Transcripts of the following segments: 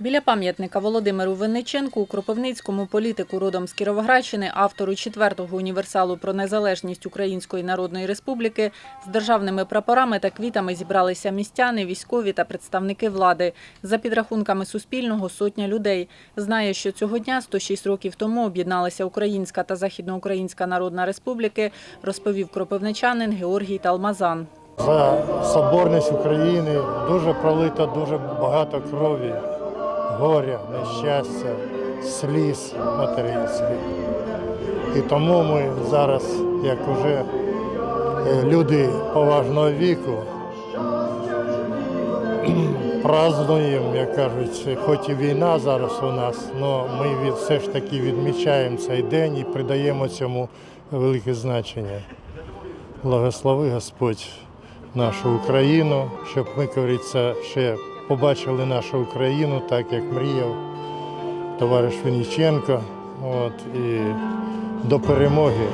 Біля пам'ятника Володимиру Винниченку у Кропивницькому політику родом з Кіровоградщини, автору четвертого універсалу про незалежність Української Народної Республіки, з державними прапорами та квітами зібралися містяни, військові та представники влади. За підрахунками Суспільного, сотня людей. Знає, що цього дня, 106 років тому, об'єдналася Українська та Західноукраїнська Народна Республіки, розповів кропивничанин Георгій Талмазан. За соборність України дуже пролито дуже багато крові, горя, нещастя, сліз материнських. І тому ми зараз, як уже е, люди поважного віку, празднуємо, як кажуть, хоч і війна зараз у нас, але ми від, все ж таки відмічаємо цей день і придаємо цьому велике значення. Благослови Господь нашу Україну, щоб ми, говориться, ще побачили нашу Україну так, як мріяв товариш Веніченко. От, і до перемоги.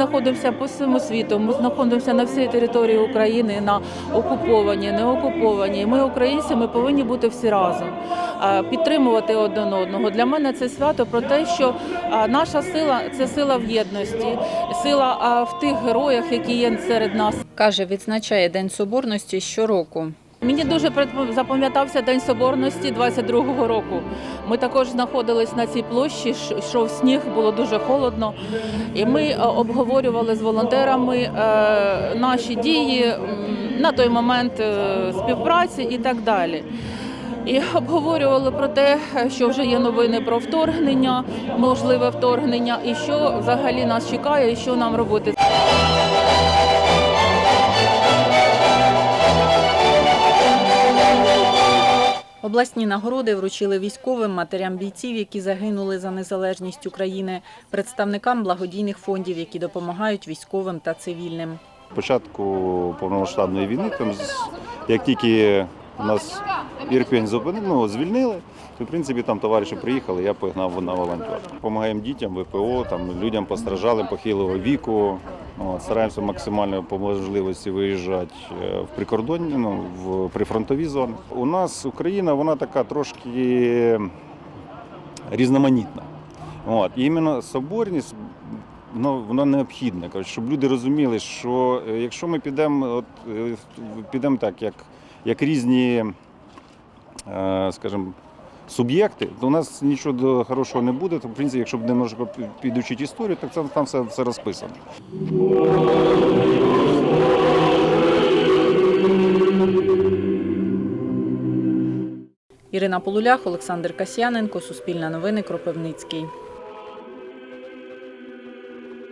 Знаходимося по всьому світу. Ми знаходимося на всій території України, на окуповані, не окуповані. Ми українці, ми повинні бути всі разом, підтримувати один одного. Для мене це свято про те, що наша сила це сила в єдності, сила в тих героях, які є серед нас. Каже, відзначає День Соборності щороку. Мені дуже запам'ятався День Соборності 22-го року. Ми також знаходились на цій площі, йшов сніг, було дуже холодно. І ми е, обговорювали з волонтерами е, наші дії на той момент е, співпраці і так далі. І обговорювали про те, що вже є новини про вторгнення, можливе вторгнення, і що взагалі нас чекає, і що нам робити. Обласні нагороди вручили військовим матерям бійців, які загинули за незалежність України, представникам благодійних фондів, які допомагають військовим та цивільним. початку повномасштабної війни, там, як тільки нас Ірпінь зупинили, ну, звільнили, в принципі там товариші приїхали, я погнав на волонтер. Допомагаємо дітям, ВПО, там, людям постраждалим похилого віку. Стараємося максимально по можливості виїжджати е, в прикордонні, ну, в прифронтові зони. У нас Україна, вона така трошки різноманітна. От, і іменно соборність ну, воно необхідне. Коротше, щоб люди розуміли, що е, якщо ми підемо, от, е, підемо так, як, як різні, скажімо, суб'єкти, то у нас нічого хорошого не буде. То, в принципі, якщо б немножко підучити історію, так це, там все, все розписано. Ірина Полулях, Олександр Касьяненко, Суспільне новини, Кропивницький.